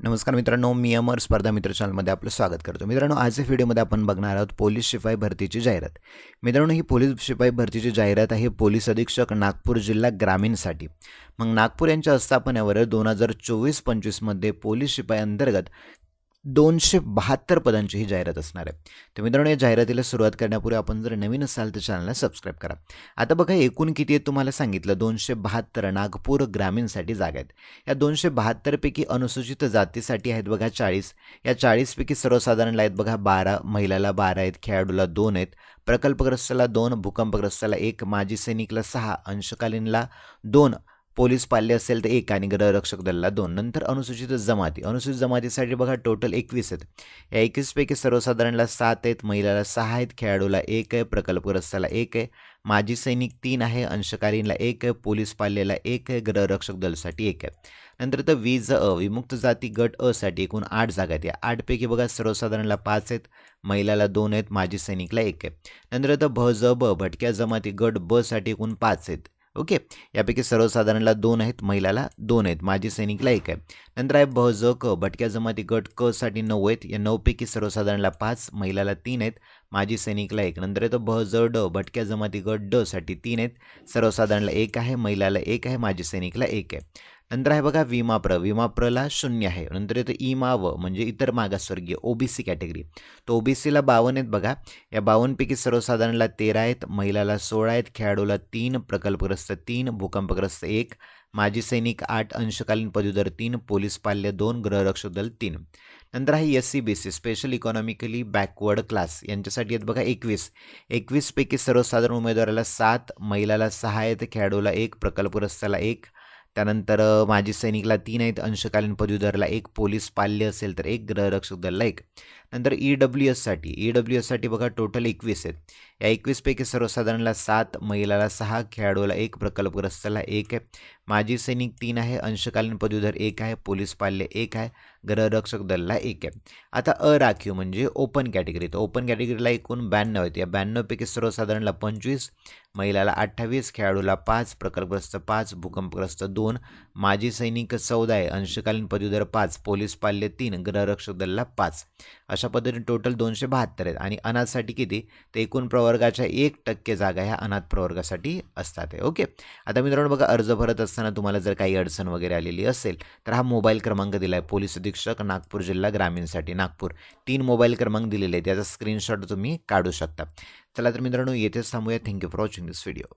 नमस्कार मित्रांनो मी अमर स्पर्धा मित्र चॅनलमध्ये आपलं स्वागत करतो. मित्रांनो आजच्या व्हिडिओमध्ये आपण बघणार आहोत पोलीस शिपाई भरतीची जाहिरात. मित्रांनो ही पोलीस शिपाई भरतीची जाहिरात आहे पोलीस अधीक्षक नागपूर जिल्हा ग्रामीणसाठी. मग नागपूर यांच्या आस्थापनेवर दोन हजार चोवीस पंचवीसमध्ये पोलीस शिपाई अंतर्गत दोनशे बहात्तर पदांची ही जाहिरात असणार आहे. तर मित्रांनो या जाहिरातीला सुरुवात करण्यापूर्वी आपण जर नवीन असाल तर चॅनलला सबस्क्राईब करा. आता बघा एकूण किती आहेत तुम्हाला सांगितलं? दोनशे बहात्तर नागपूर ग्रामीणसाठी जागा आहेत. या दोनशे बहात्तरपैकी अनुसूचित जातीसाठी आहेत बघा चाळीस. या चाळीसपैकी सर्वसाधारणला आहेत बघा बारा. महिलाला बारा आहेत खेळाडूला दोन आहेत. प्रकल्पग्रस्ताला दोन भूकंपग्रस्ताला एक माजी सैनिकला सहा अंशकालीनला दोन. पोलीस पाल्य असेल तर एक आणि गृहरक्षक दलाला दोन. नंतर अनुसूचित जमाती. अनुसूचित जमातीसाठी बघा टोटल एकवीस आहेत. या एकवीसपैकी सर्वसाधारणला सात आहेत. महिलाला सहा आहेत. खेळाडूला एक आहे. प्रकल्पग्रस्ताला एक आहे. माजी सैनिक तीन आहे. अंशकालीनला एक आहे. पोलीस पाल्याला एक आहे. गृहरक्षक दलसाठी एक आहे. नंतर तर वीज अ. विमुक्त जाती गट अ साठी एकूण आठ जागा आहेत. या आठपैकी बघा सर्वसाधारणला पाच आहेत. महिलाला दोन आहेत. माजी सैनिकला एक आहे. नंतर तर भ ज ब भटक्या जमाती गट ब साठी एकूण पाच आहेत. ओके. यापैकी सर्वसाधारणला दोन आहेत महिलाला दोन आहेत माजी सैनिकला एक आहे. नंतर आहे बह ज क भटक्या जमाती गट क साठी नऊ आहेत या नऊपैकी सर्वसाधारणला पाच महिलाला तीन आहेत माजी सैनिकला एक. नंतर येतो बह ज ड भटक्या जमाती गट ड साठी तीन आहेत सर्वसाधारणला एक आहे महिलाला एक आहे माजी सैनिकला एक आहे. नंतर आहे बघा विमाप्र विमाप्रला शून्य आहे. नंतर येतं इमा व म्हणजे इतर मागासवर्गीय ओबीसी कॅटेगरी तो ओबीसीला बावन्न आहेत बघा. या बावन्नपैकी सर्वसाधारणला तेरा आहेत महिलाला सोळा आहेत खेळाडूला तीन प्रकल्पग्रस्त तीन भूकंपग्रस्त एक माजी सैनिक आठ अंशकालीन पदवीधर तीन पोलीस पाल्य दोन गृहरक्षक दल तीन. नंतर आहे S C B C special economically backward class यांच्यासाठी आहेत बघा एकवीस. एकवीसपैकी सर्वसाधारण उमेदवाराला सात महिलाला सहा आहेत खेळाडूला एक प्रकल्पग्रस्ताला एक त्यानंतर माजी सैनिकला तीन आहेत. अंशकालीन पदवीधरला एक पोलीस पाल्य असेल तर एक गृहरक्षक दलला एक. नंतर ई डब्ल्यू एससाठी ई डब्ल्यू एससाठी बघा टोटल एकवीस आहेत. या एकवीसपैकी सर्वसाधारणला सात महिलाला सहा खेळाडूला एक प्रकल्पग्रस्ताला एक आहे. माजी सैनिक तीन आहे अंशकालीन पदवीधर एक आहे पोलीस पाल्य एक आहे गृहरक्षक दलला एक आहे. आता अराखीव म्हणजे ओपन कॅटेगरी तर ओपन कॅटेगरीला एकूण ब्याण्णव आहेत. या ब्याण्णवपैकी सर्वसाधारणला पंचवीस महिलाला अठ्ठावीस खेळाडूला पाच प्रकल्पग्रस्त पाच भूकंपग्रस्त दोन माजी सैनिक चौदा आहे अंशकालीन पदवीधर पाच पोलीस पाल्य तीन गृहरक्षक दलला पाच. अशा पद्धतीने टोटल दोनशे बहात्तर आहेत. आणि अनाथसाठी किती? तर एकूण प्रवर्गाच्या एक टक्के जागा ह्या अनाथ प्रवर्गासाठी असतात. आहे ओके? आता मित्रांनो बघा अर्ज भरत असताना तुम्हाला जर काही अडचण वगैरे आलेली असेल तर हा मोबाईल क्रमांक दिला आहे पोलीस अधीक्षक नागपूर जिल्हा ग्रामीणसाठी. नागपूर. तीन मोबाईल क्रमांक दिलेले आहेत. त्याचा स्क्रीनशॉट तुम्ही काढू शकता. चला तर मित्रांनो येथेच थांबूया. Thank you for watching this video